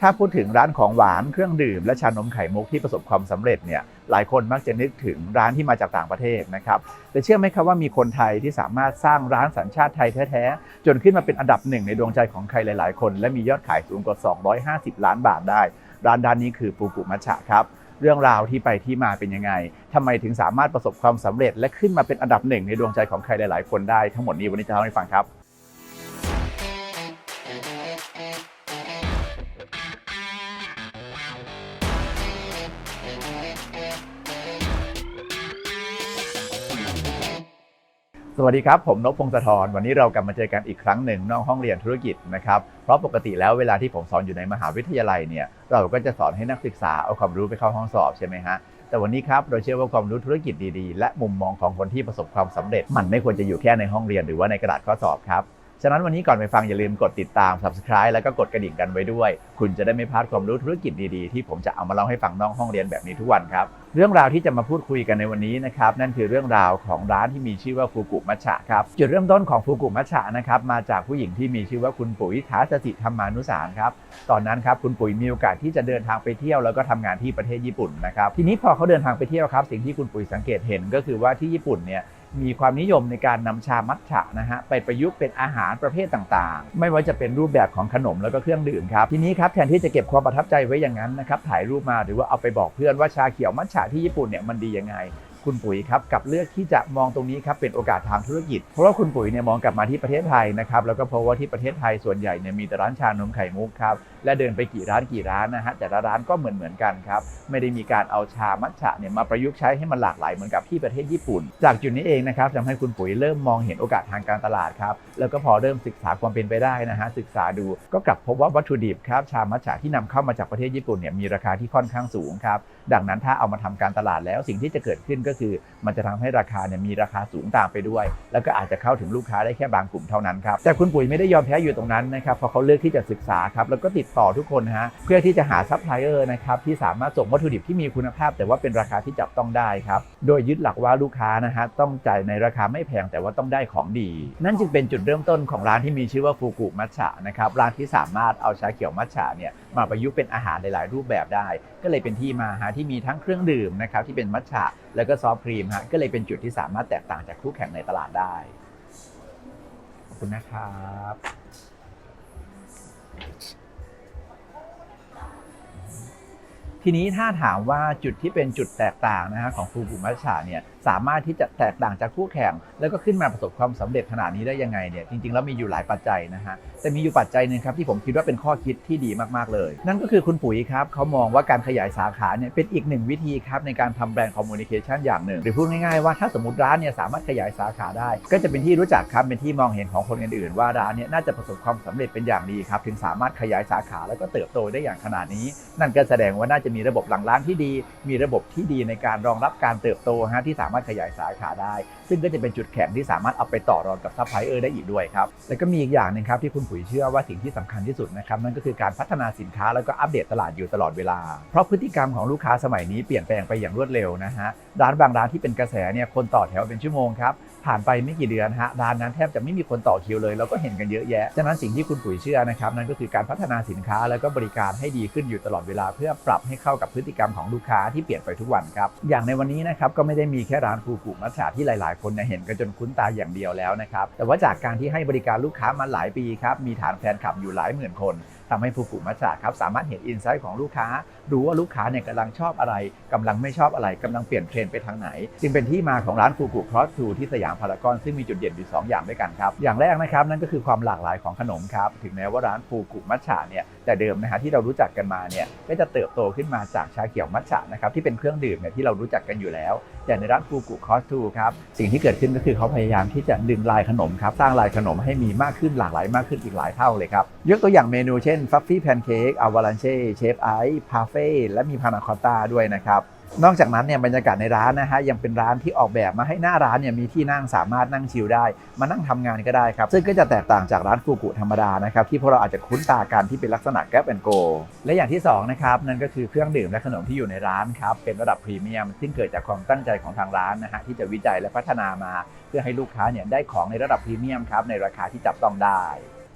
ถ้าพูดถึงร้านของหวานเครื่องดื่มและชานมไข่มุกที่ประสบความสำเร็จเนี่ยหลายคนมักจะนึกถึงร้านที่มาจากต่างประเทศนะครับแต่เชื่อไหมครับว่ามีคนไทยที่สามารถสร้างร้านสัญชาติไทยแท้ๆจนขึ้นมาเป็นอันดับหนึ่งในดวงใจของใครหลาย ๆ คน และมียอดขายสูงกว่า 250 ล้านบาทได้ ร้านด้านนี้คือฟูกุมัชชะครับเรื่องราวที่ไปที่มาเป็นยังไงทำไมถึงสามารถประสบความสำเร็จ และขึ้นมาเป็นอันดับหนึ่งในดวงใจของใครหลาย ๆ คนได้ทั้งหมดนี้วันนี้จะเล่าให้ฟังครับ สวัสดีครับ ผมนพพงศธรวันนี้เรากลับมาเจอกันอีกครั้งหนึ่งนอกห้องเรียนธุรกิจนะครับเพราะปกติแล้วเวลาที่ผมสอนอยู่ในมหาวิทยาลัยเนี่ยเราก็จะสอนให้นักศึกษาเอาความรู้ไปเข้าห้องสอบใช่ไหมฮะแต่วันนี้ครับเราเชื่อว่าความรู้ธุรกิจดีๆ และมุมมองของคนที่ประสบความสำเร็จ มันไม่ควรจะอยู่แค่ในห้องเรียนหรือว่าในกระดาษข้อสอบครับ ฉะนั้นวันนี้ก่อนไปฟังอย่าลืมกดติดตาม subscribe แล้วก็กดกระดิ่งกันไว้ด้วย คุณจะได้ไม่พลาดความรู้ธุรกิจดีๆ ที่ผมจะเอามาเล่าให้ฟังนอกห้องเรียนแบบนี้ทุกวันครับ เรื่องราวที่จะมาพูดคุยกันในวันนี้นะครับนั่นคือเรื่องราวของร้านที่มีชื่อว่าฟูกุมัชชะครับจุดเริ่มต้นของฟูกุมัชชะนะครับมาจากผู้หญิงที่มีชื่อว่าคุณปุ๋ยท้าสติธรรมานุสารครับตอนนั้นครับคุณปุ๋ยมีโอกาสที่จะเดินทางไปเที่ยวแล้วก็ทำงานที่ประเทศญี่ปุ่นนะครับทีนี้พอเขาเดินทางไปเที่ยวครับสิ่งที่คุณปุ๋ยสังเกตเห็นก็คือว่าที่ญี่ปุ่นเนี่ย มีความนิยมในการนำชามัทฉะนะฮะไปประยุกต์เป็นอาหารประเภทต่างๆ ไม่ว่าจะเป็นรูปแบบของขนมแล้วก็เครื่องดื่มครับทีนี้ครับแทนที่จะเก็บความประทับใจไว้อย่างนั้นนะครับถ่ายรูปมาหรือว่าเอาไปบอกเพื่อนว่าชาเขียวมัทฉะที่ญี่ปุ่นเนี่ยมันดียังไงคุณปุ๋ยครับกลับเลือกที่จะมองตรงนี้ครับเป็นโอกาสทางธุรกิจ เพราะว่าคุณปุ๋ยเนี่ยมองกลับมาที่ประเทศไทยนะครับแล้วก็เพราะว่าที่ประเทศไทยส่วนใหญ่เนี่ยมีแต่ร้านชานมไข่มุกครับ และเดินไปกี่ร้านกี่ร้านนะฮะแต่ละร้านก็เหมือนเหมือนกันครับไม่ได้มีการเอาชามัทฉะเนี่ยมาประยุกต์ใช้ให้มันหลากหลายเหมือนกับที่ประเทศญี่ปุ่น จากจุดนี้เองนะครับทำให้คุณปุ๋ยเริ่มมองเห็นโอกาสทางการตลาดครับแล้วก็พอเริ่มศึกษาความเป็นไปได้นะฮะศึกษาดูก็กลับพบว่าวัตถุดิบครับชามัทฉะที่นำเข้ามาจากประเทศญี่ปุ่นเนี่ยมีราคาที่ค่อนข้างสูงครับดังนั้นถ้าเอามาทำการตลาดแล้วสิ่งที่จะเกิดขึ้นก็คือ มันจะทำให้ราคาเนี่ยมีราคาสูงตามไปด้วย แล้วก็อาจจะเข้าถึงลูกค้าได้แค่บางกลุ่มเท่านั้นครับแต่คุณปุ๋ยไม่ได้ยอมแพ้อยู่ตรงนั้นนะครับเพราะเขาเลือกที่จะศึกษาครับแล้วก็ติดต่อทุกคนฮะเพื่อที่จะหาซัพพลายเออร์นะครับที่สามารถส่งวัตถุดิบที่มีคุณภาพ แต่ว่าเป็นราคาที่จับต้องได้ครับโดยยึดหลักว่าลูกค้านะฮะต้องจ่ายในราคาไม่แพงแต่ว่าต้องได้ของดี นั่นจึงเป็นจุดเริ่มต้นของร้านที่มีชื่อว่าฟูกุมัชชะนะครับร้านที่สามารถเอาชาเขียวมัชชะเนี่ยมาประยุกต์เป็นอาหารหลาย ๆ รูปแบบได้ ก็เลยเป็นที่มาฮะที่มีทั้งเครื่องดื่มนะครับที่เป็นมัทฉะแล้วก็ซอฟต์ครีมฮะก็เลยเป็นจุดที่สามารถแตกต่างจากคู่แข่งในตลาดได้ขอบคุณนะครับ ทีนี้ถ้าถามว่าจุดที่เป็นจุดแตกต่างนะฮะของฟูกุมัชชาเนี่ย สามารถที่จะแตกต่างจากคู่แข่ง แล้วก็ขึ้นมาประสบความสำเร็จขนาดนี้ได้ยังไงเนี่ยจริงๆแล้วมีอยู่หลายปัจจัยนะฮะแต่มีอยู่ปัจจัยหนึ่งครับที่ผมคิดว่าเป็นข้อคิดที่ดีมากๆเลย นั่นก็คือคุณปุ๋ยครับเขามองว่าการขยายสาขาเนี่ยเป็นอีกหนึ่งวิธีครับในการทำแบรนด์คอมมูนิเคชันอย่างหนึ่งหรือพูดง่ายๆว่าถ้าสมมติร้านเนี่ยสามารถขยายสาขาได้ ก็จะเป็นที่รู้จักครับเป็นที่มองเห็นของคนอื่นๆว่าร้านเนี่ยน่าจะประสบความสำเร็จเป็นอย่างดีครับถึงสามารถขยายสาขาแล้วก็เติบโตได้อย่างขนาดนี้ นั่นก็แสดงว่าน่าจะมีระบบหลังร้านที่ดี มีระบบที่ดีในการรองรับการเติบโตฮะที่สามารถขยายสาขาได้ซึ่งก็จะเป็นจุดแข็งที่สามารถเอาไปต่อรองกับซัพพลายเออร์ได้อีกด้วยครับแล้วก็มีอีกอย่างหนึ่งครับที่คุณปุ๋ยเชื่อว่าสิ่งที่สำคัญที่สุดนะครับนั่นก็คือการพัฒนาสินค้าแล้วก็อัปเดตตลาดอยู่ตลอดเวลา เพราะพฤติกรรมของลูกค้าสมัยนี้เปลี่ยนแปลงไปอย่างรวดเร็วนะฮะร้านบางร้านที่เป็นกระแสเนี่ยคนต่อแถวเป็นชั่วโมงครับผ่านไปไม่กี่เดือนฮะร้านนั้นแทบจะไม่มีคนต่อคิวเลยเราก็เห็นกันเยอะแยะฉะนั้นสิ่งที่คุณปุ๋ยเชื่อนะครับนั่นก็คือการพัฒนาสินค้าแล้วก็บริการให้ดีขึ้นอยู่ตลอดเวลา เพื่อปรับให้เข้ากับพฤติกรรมของลูกค้าที่เปลี่ยนไปทุกวันครับอย่างในวันนี้นะครับก็ไม่ได้มีแค่ร้านฟูกุมัทฉะที่หลายๆคนเห็นกันจนคุ้นตาอย่างเดียวแล้วนะครับแต่ว่าจากการที่ให้บริการลูกค้ามาหลายปีครับมีฐานแฟนคลับอยู่หลายหมื่นคนทำให้ฟูกุมัชชะครับสามารถเห็นอินไซต์ของลูกค้า รู้ว่าลูกค้าเนี่ยกำลังชอบอะไรกำลังไม่ชอบอะไรกำลังเปลี่ยนเทรนด์ไปทางไหน จึงเป็นที่มาของร้านฟูกุครอสทูที่สยามพารากอนซึ่งมีจุดเด่นอยู่สองอย่างด้วยกันครับ อย่างแรกนะครับนั่นก็คือความหลากหลายของขนมครับ ถึงแม้ว่าร้านฟูกุมัชชะเนี่ยแต่เดิมนะฮะที่เรารู้จักกันมาเนี่ยก็จะเติบโตขึ้นมาจากชาเขียวมัชชะนะครับที่เป็นเครื่องดื่มเนี่ยที่เรารู้จักกันอยู่แล้วอย่ในร้านฟูกุคอสทูครับสิ่งที่เกิดขึ้นก็คือเขาพยายามที่จะดึงลายขนมครับสร้างลายขนมให้มีมากขึ้นหลากหลายมากขึ้นอีกหลายเท่าเลยครับยกตัวอย่างเมนูเช่นฟัฟฟี่แพนเค้กอาวาลันเช่เชฟไอซ์พาเฟ่และมีพานาคอต้าด้วยนะครับนอกจากนั้นเนี่ยบรรยากาศในร้านนะฮะยังเป็นร้านที่ออกแบบมาให้หน้าร้านเนี่ยมีที่นั่งสามารถนั่งชิลได้ มานั่งทำงานก็ได้ครับ ซึ่งก็จะแตกต่างจากร้านฟูกุธรรมดานะครับที่พวกเราอาจจะคุ้นตากันที่เป็นลักษณะแก p แอนโกและอย่างที่สองนะครับนั่นก็คือเครื่องดื่มและขนมที่อยู่ในร้านครับเป็นระดับพรีเมียม ซึ่งเกิดจากความตั้งใจของทางร้านนะฮะที่จะวิจัยและพัฒนามา เพื่อให้ลูกค้าเนี่ยได้ของในระดับพรีเมียมครับในราคาที่จับต้องได้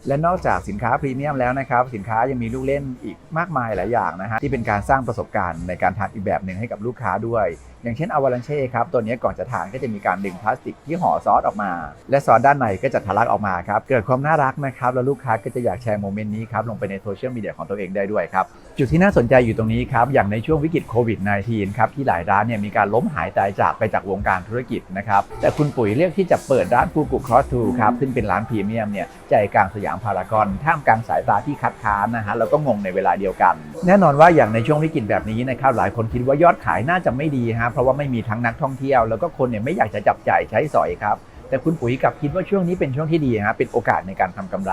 และนอกจากสินค้าพรีเมียมแล้วนะครับ สินค้ายังมีลูกเล่นอีกมากมายหลายอย่างนะฮะที่เป็นการสร้างประสบการณ์ในการทานอีกแบบหนึ่งให้กับลูกค้าด้วยอย่างเช่นอวาลันเช่ครับตัวนี้ก่อนจะทานก็จะมีการดึงพลาสติกที่ห่อซอสออกมา และซอสด้านในก็จะทะลักออกมาครับเกิดความน่ารักนะครับแล้วลูกค้าก็จะอยากแชร์โมเมนต์นี้ครับลงไปในโซเชียลมีเดียของตัวเองได้ด้วยครับจุดที่น่าสนใจอยู่ตรงนี้ครับอย่างในช่วงวิกฤตโควิด -19 ครับที่หลายร้านเนี่ยมีการล้มหายตายจากไปจากวงการธุรกิจนะครับแต่คุณปุ๋ยเลือกที่จะเปิดร้านฟูกุครอสทูครับซึ่งเป็นร้านพรีเมียมเนี่ยใจกลางสยามพารากอนท่ามกลางสายตาที่คัดค้านนะฮะแล้วก็งงในเวลาเดียวกัน แน่นอนว่าอย่างในช่วงวิกฤตแบบนี้นะครับหลายคนคิดว่ายอดขายน่าจะไม่ดีฮะเพราะว่าไม่มีทั้งนักท่องเที่ยว แล้วก็คนเนี่ยไม่อยากจะจับจ่ายใช้สอยครับ แต่คุณปุ๋ยกลับคิดว่าช่วงนี้เป็นช่วงที่ดีฮะเป็นโอกาสในการทำกำไร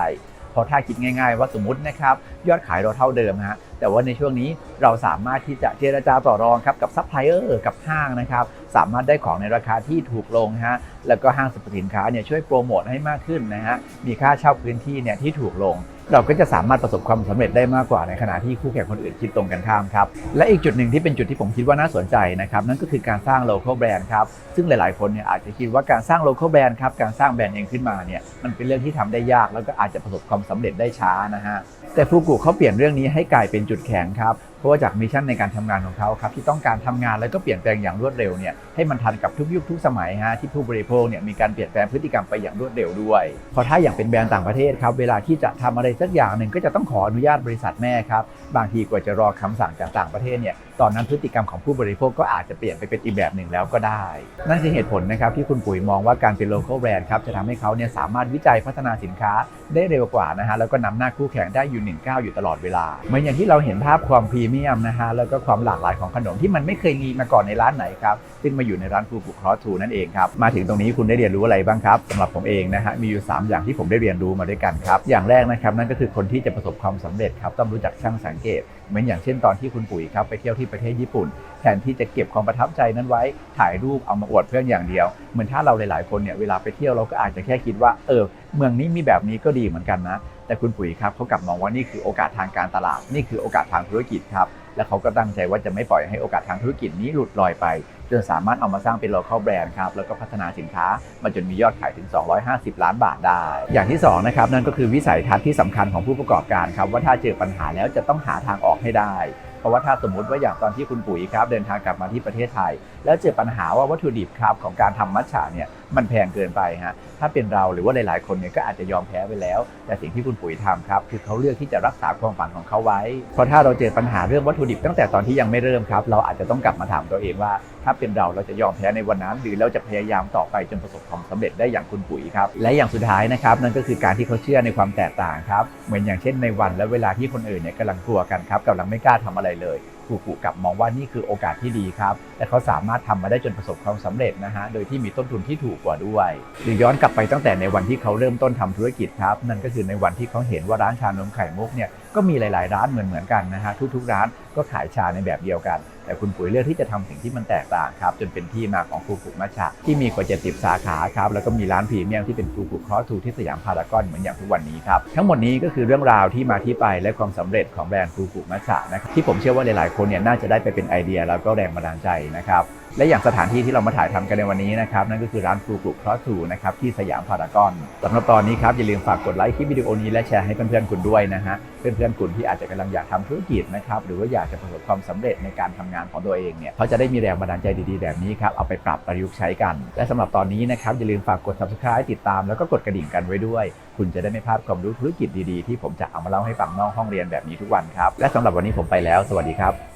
เพราะถ้าคิดง่ายๆว่าสมมตินะครับยอดขายเราเท่าเดิมฮะแต่ว่าในช่วงนี้เราสามารถที่จะเจรจาต่อรองครับกับซัพพลายเออร์กับห้างนะครับสามารถได้ของในราคาที่ถูกลงฮะแล้วก็ห้างสรรพสินค้าเนี่ยช่วยโปรโมทให้มากขึ้นนะฮะมีค่าเช่าพื้นที่เนี่ยที่ถูกลง เราก็จะสามารถประสบความสำเร็จได้มากกว่าในขณะที่คู่แข่งคนอื่นคิดตรงกันข้ามครับและอีกจุดหนึ่งที่เป็นจุดที่ผมคิดว่าน่าสนใจนะครับนั่นก็คือการสร้าง local brand ครับซึ่งหลาย ๆ คนเนี่ยอาจจะคิดว่าการสร้าง local brand ครับการสร้างแบรนด์เองขึ้นมาเนี่ยมันเป็นเรื่องที่ทำได้ยาก แล้วก็อาจจะประสบความสำเร็จได้ช้านะฮะ แต่ฟูกุเขาเปลี่ยนเรื่องนี้ให้กลายเป็นจุดแข็งครับ เพราะว่าจากมิชชั่นในการทำงานของเขาครับที่ต้องการทำงานแล้วก็เปลี่ยนแปลงอย่างรวดเร็วเนี่ยให้มันทันกับทุกยุคทุกสมัยฮะที่ผู้บริโภคเนี่ยมีการเปลี่ยนแปลงพฤติกรรมไปอย่างรวดเร็วด้วยเพราะถ้าอย่างเป็นแบรนด์ต่างประเทศครับเวลาที่จะทำอะไรสักอย่างหนึ่งก็จะต้องขออนุญาตบริษัทแม่ครับบางทีกว่าจะรอคำสั่งจากต่างประเทศเนี่ยตอนนั้นพฤติกรรมของผู้บริโภคก็อาจจะเปลี่ยนไปเป็นอีกแบบหนึ่งแล้วก็ได้ นั่นคือเหตุผลนะครับที่คุณปุ๋ยมองว่าการเป็น local brand ครับจะทำให้เขาเนี่ยสามารถวิจัยพัฒนาสินค้าได้เร็วกว่านะฮะแล้วก็นำหน้าคู่แข่งได้อยู่หนึ่งก้าวอยู่ตลอดเวลาเหมือนอย่างที่เราเห็นภาพความพรีเมียมนะฮะแล้วก็ความหลากหลายของขนมที่มันไม่เคยมีมาก่อนในร้านไหนครับซึ่งมาอยู่ในร้านฟูกุครอสทูนั่นเองครับมาถึงตรงนี้คุณได้เรียนรู้อะไรบ้างครับสำหรับผมเองนะฮะมีอยู่ 3 อย่างที่ผมได้เรียนรู้มาด้วยกันครับอย่างแรกนะครับนั่นก็คือคนที่จะประสบความสำเร็จครับต้องรู้จักช่างสังเกตเหมือนอย่างเช่นตอนที่คุณปุ๋ยครับไปเที่ยวที่ประเทศญี่ปุ่น แทนที่จะเก็บความประทับใจนั้นไว้ถ่ายรูปเอามาอวดเพื่อนอย่างเดียว เหมือนถ้าเราหลาย ๆ คนเนี่ยเวลาไปเที่ยวเราก็อาจจะแค่คิดว่าเออเมืองนี้มีแบบนี้ก็ดีเหมือนกันนะ แต่คุณปุ๋ยครับเขากลับมองว่านี่คือโอกาสทางการตลาด นี่คือโอกาสทางธุรกิจครับ และเขาก็ตั้งใจว่าจะไม่ปล่อยให้โอกาสทางธุรกิจนี้หลุดลอยไป จนสามารถเอามาสร้างเป็น local brand ครับ แล้วก็พัฒนาสินค้ามาจนมียอดขายถึง 250 ล้านบาทได้ อย่างที่สองนะครับนั่นก็คือวิสัยทัศน์ที่สำคัญของผู้ประกอบการครับว่าถ้าเจอปัญหาแล้วจะต้องหาทางออกให้ได้เพราะว่าถ้าสมมติว่าอย่างตอนที่คุณปุ๋ยครับเดินทางกลับมาที่ประเทศไทย แล้วเจอปัญหาว่าวัตถุดิบครับของการทำมัทฉะเนี่ยมันแพงเกินไปฮะถ้าเป็นเราหรือว่าหลายๆคนเนี่ยก็อาจจะยอมแพ้ไปแล้ว แต่สิ่งที่คุณปุ๋ยทำครับคือเขาเลือกที่จะรักษาความฝันของเขาไว้ เพราะถ้าเราเจอปัญหาเรื่องวัตถุดิบตั้งแต่ตอนที่ยังไม่เริ่มครับ เราอาจจะต้องกลับมาถามตัวเองว่า ถ้าเป็นเราเราจะยอมแพ้ในวันนั้นหรือเราจะพยายามต่อไปจนประสบความสำเร็จได้อย่างคุณปุ๋ยครับและอย่างสุดท้ายนะครับนั่นก็คือการที่เขาเชื่อในความแตกต่างครับเหมือนอย่างเช่นในวันและเวลาที่คนอื่นเนี่ยกำลังกลัวกันครับกำลังไม่กล้าทำอะไรเลย ฟูกุกลับมองว่านี่คือโอกาสที่ดีครับ และเขาสามารถทำมาได้จนประสบความสำเร็จนะฮะ โดยที่มีต้นทุนที่ถูกกว่าด้วย หรือย้อนกลับไปตั้งแต่ในวันที่เขาเริ่มต้นทำธุรกิจครับ นั่นก็คือในวันที่เขาเห็นว่าร้านชานมไข่มุกเนี่ย ก็มีหลาย ๆ ร้านเหมือนเหมือน ๆ กันนะฮะทุก ๆ ร้านก็ขายชาในแบบเดียวกัน แต่คุณปุ๋ยเลือกที่จะทำสิ่งที่มันแตกต่างครับจนเป็นที่มาของฟูกุมัชชะที่มีกว่า70สาขาครับแล้วก็มีร้านพรีเมียมที่เป็นฟูกุครอสทูที่สยามพารากอนเหมือนอย่างทุกวันนี้ครับทั้งหมดนี้ก็คือเรื่องราวที่มาที่ไปและความสำเร็จของแบรนด์ฟูกุมัชชะนะครับที่ผมเชื่อว่าหลาย ๆ คนเนี่ยน่าจะได้ไปเป็นไอเดียแล้วก็แรงบันดาลใจนะครับ และอย่างสถานที่ที่เรามาถ่ายทำกันในวันนี้นะครับนั่นก็คือร้านฟูกุครอสทูนะครับที่สยามพารากอนสำหรับตอนนี้ครับอย่าลืมฝากกดไลค์คลิปวิดีโอนี้และแชร์ให้เพื่อนๆคุณด้วยนะฮะเพื่อนๆคุณที่อาจจะกำลังอยากทำธุรกิจนะครับหรือว่าอยากจะประสบความสำเร็จในการทำงานของตัวเองเนี่ยเขาจะได้มีแรงบันดาลใจดีๆ แบบนี้ครับเอาไปปรับประยุกต์ใช้กัน และสำหรับตอนนี้นะครับอย่าลืมฝากกด subscribe ติดตามแล้วก็กดกระดิ่งกันไว้ด้วย คุณจะได้ไม่พลาดความรู้ธุรกิจดีๆ ที่ผมจะเอามาเล่าให้ฟังนอกห้องเรียนแบบนี้ทุกวันครับและสำหรับวันนี้ผมไปแล้ว สวัสดีครับ